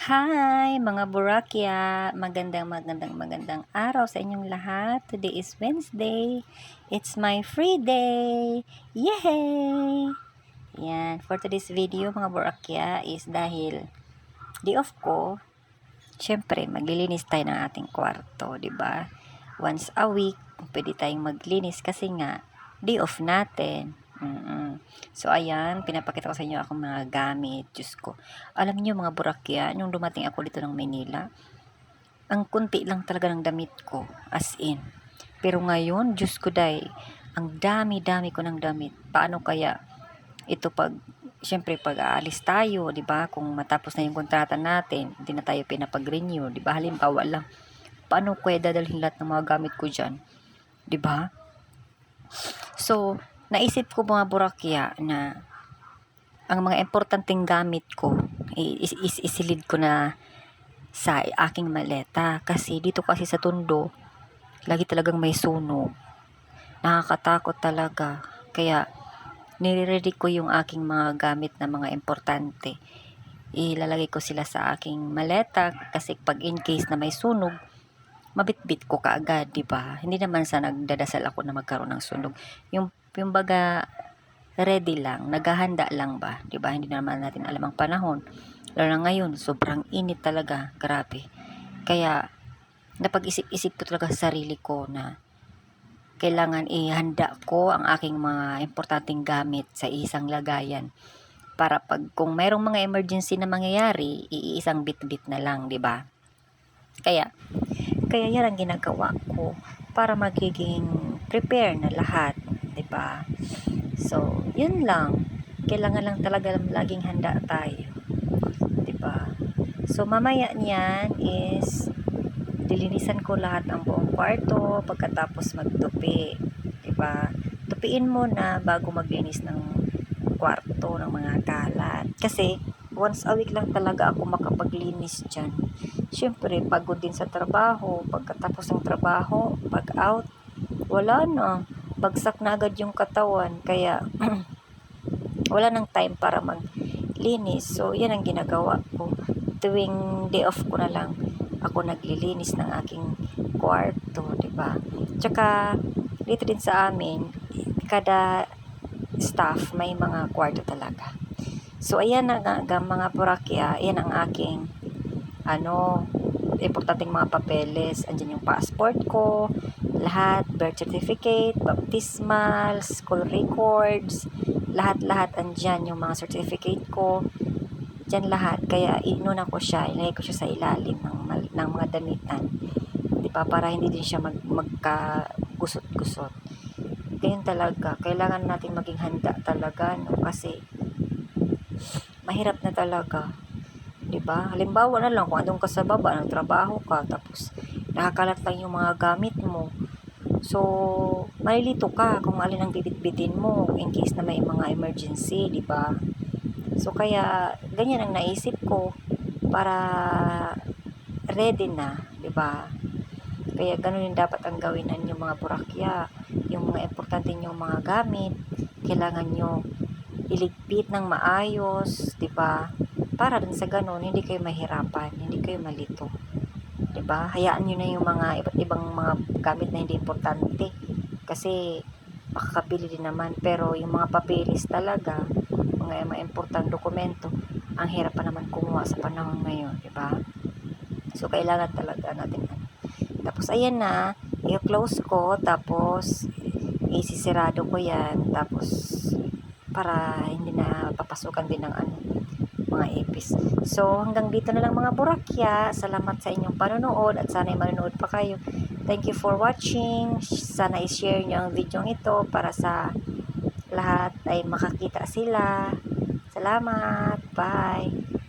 Hi mga Burakya! Magandang magandang magandang araw sa inyong lahat. Today is Wednesday. It's my free day! Yay! Yan. For today's video mga Burakya is dahil day off ko, syempre maglilinis tayo ng ating kwarto, di ba? Once a week, pwede tayong maglinis kasi nga day off natin. Mm-mm. So, ayan, pinapakita ko sa inyo akong mga gamit. Diyos ko. Alam niyo mga burakya, nung dumating ako dito ng Manila, ang kunti lang talaga ng damit ko. As in. Pero ngayon, Diyos ko day, ang dami-dami ko ng damit. Paano kaya ito pag, syempre pag aalis tayo, di ba? Kung matapos na yung kontrata natin, hindi na tayo pinapag-renew, di ba? Halimbawa lang, paano kaya dadalhin lahat ng mga gamit ko dyan? Di ba? So, naisip ko mga burakya na ang mga importanteng gamit ko is, is, isilid ko na sa aking maleta kasi dito kasi sa tundo lagi talagang may sunog nakakatakot talaga kaya nire-ready ko yung aking mga gamit na mga importante ilalagay ko sila sa aking maleta kasi pag in case na may sunog mabitbit ko kaagad, di ba? Hindi naman sa nagdadasal ako na magkaroon ng sunog. Yung yung baga ready lang, naghahanda lang ba, 'di ba? Hindi naman natin alam ang panahon. Lalo na ngayon, sobrang init talaga, grabe. Kaya napag-isip-isip ko talaga sa sarili ko na kailangan ihanda ko ang aking mga importanteng gamit sa isang lagayan para pag kung mayroong mga emergency na mangyayari, iisang bit-bit na lang, 'di ba? Kaya kaya yan ang ginagawa ko para magiging prepare na lahat, 'di ba? So, yun lang. Kailangan lang talaga laging handa tayo. 'Di ba? So, mamaya niyan is dilinisan ko lahat ang buong kwarto pagkatapos magtupi. 'Di ba? Tupiin mo na bago maglinis ng kwarto ng mga kalat. Kasi once a week lang talaga ako makapaglinis dyan. Siyempre, pagod din sa trabaho. Pagkatapos ng trabaho, pag out, wala na. Bagsak na agad yung katawan. Kaya, wala nang time para maglinis. So, yan ang ginagawa ko. Tuwing day off ko na lang, ako naglilinis ng aking kwarto, ba? Tsaka, dito din sa amin, kada staff may mga kwarto talaga. So, ayan na nga, mga purakya, ayan ang aking ano, importanteng mga papeles. Andyan yung passport ko, lahat, birth certificate, baptismal, school records, lahat-lahat andyan yung mga certificate ko. Diyan lahat. Kaya inuna ko siya, ilagay ko siya sa ilalim ng, ng mga damitan. Di ba? Para hindi din siya mag, magkagusot-gusot. Talaga. Kailangan natin maging handa talaga, no? Kasi mahirap na talaga 'di ba? Halimbawa na lang kung andun ka sa baba, nagtrabaho ka, tapos nakakalat lang yung mga gamit mo. So, malilito ka kung alin ang bibit-bitin mo in case na may mga emergency, 'di ba? So, kaya ganyan ang naisip ko para ready na, 'di ba? Kaya ganun yung dapat ang gawin ng mga burakya, yung mga importante yung mga gamit, kailangan nyo iligpit ng maayos, 'di ba? Para din sa ganun, hindi kayo mahirapan, hindi kayo malito. 'Di ba? Hayaan niyo na yung mga iba't ibang mga gamit na hindi importante kasi makakabili din naman pero yung mga papeles talaga, mga mga importante dokumento, ang hirap pa naman kumuha sa panahon ngayon, 'di ba? So kailangan talaga natin Tapos ayan na, i-close ko tapos isisirado ko 'yan tapos para hindi na papasukan din ng ano mga ipis. So, hanggang dito na lang mga burakya. Salamat sa inyong panonood at sana ay manonood pa kayo. Thank you for watching. Sana i-share nyo ang video ito para sa lahat ay makakita sila. Salamat. Bye.